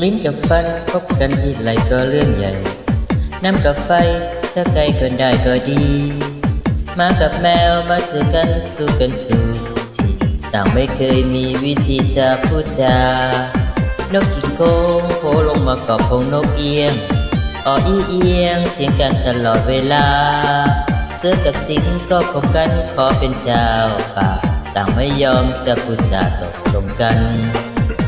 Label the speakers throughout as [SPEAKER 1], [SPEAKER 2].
[SPEAKER 1] ลิ้นกับฟันพบกันที่ไหลก็เรื่องใหญ่ น้ำกับไฟถ้าไกลเกินได้ก็ดี มากับแมวมาเจอกันสู้กันถูกที่ต่างไม่เคยมีวิธีจะพูดจานกกินโกงโผล่ลงมากาะของนกเอียงอออีเอียงเสียงกันตลอดเวลา เสือกับสิงก็คบกันขอเป็นเจ้าป่าต่างไม่ยอมจะพูดจาตกลงกัน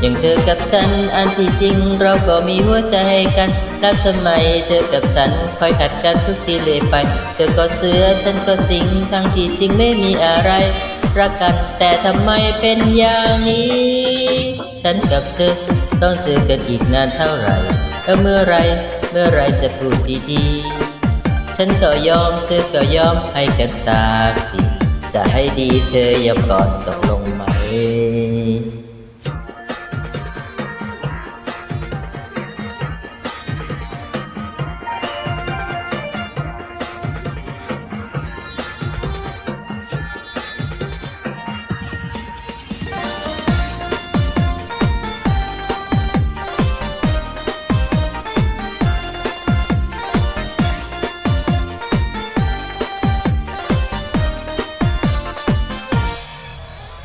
[SPEAKER 1] อย่างเธอกับฉันอันที่จริงเราก็มีหัวใจให้กันแล้วทำไมเธอกับฉันคอยขัดกันทุกทีเลยไป เธอก็เสือฉันก็สิงทั้งที่จริงไม่มีอะไร รักกันแต่ทำไมเป็นอย่างนี้ ฉันกับเธอต้องเจอกันอีกนานเท่าไหร่แล้วเมื่อไรเมื่อไรจะพูดดีๆ ฉันก็ยอมเธอก็ยอมให้กันสักทีจะให้ดีเธอยอมก่อนตกลงไหม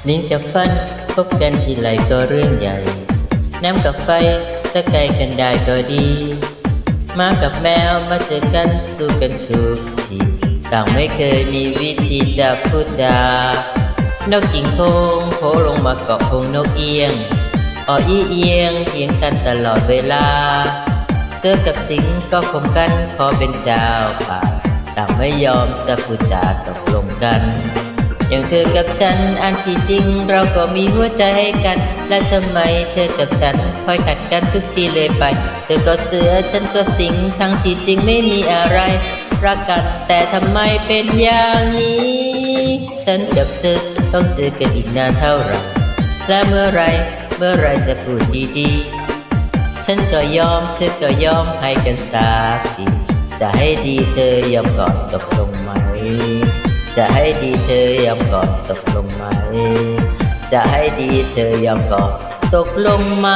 [SPEAKER 1] ลิ้นกับฟันพบกันทีไรก็เรื่องใหญ่ น้ำกับไฟถ้าไกลกันได้ก็ดีมากับแมวมาเจอกันสู้กันทุกทีต่างไม่เคยมีวิธีจะพูดจานกกิ่งโคงโผลงมาเกาะพงนกเอียงอ่ออีเอียงเถียงกันตลอดเวลา เสื้อกับสิงก็คมกันขอเป็นเจ้าป่าต่างไม่ยอมจะพูดจาตกลงกัน อย่างเธอกับฉันอันที่จริงเราก็มีหัวใจให้กัน และทำไมเธอกับฉันคอยขัดกันทุกทีเลยไป เธอก็เสือฉันก็สิงทั้งที่จริงไม่มีอะไร รักกันแต่ทำไมเป็นอย่างนี้ ฉันกับเธอต้องเจอกันอีกนานเท่าไหร่และเมื่อไรเมื่อไรจะพูดดีๆ ฉันก็ยอมเธอก็ยอมให้กันสักทีจะให้ดีเธอยอมก่อนตกลงไหม จะให้ดีเธอยอมกอดตกลงไหม จะให้ดีเธอยอมกอดตกลงไหม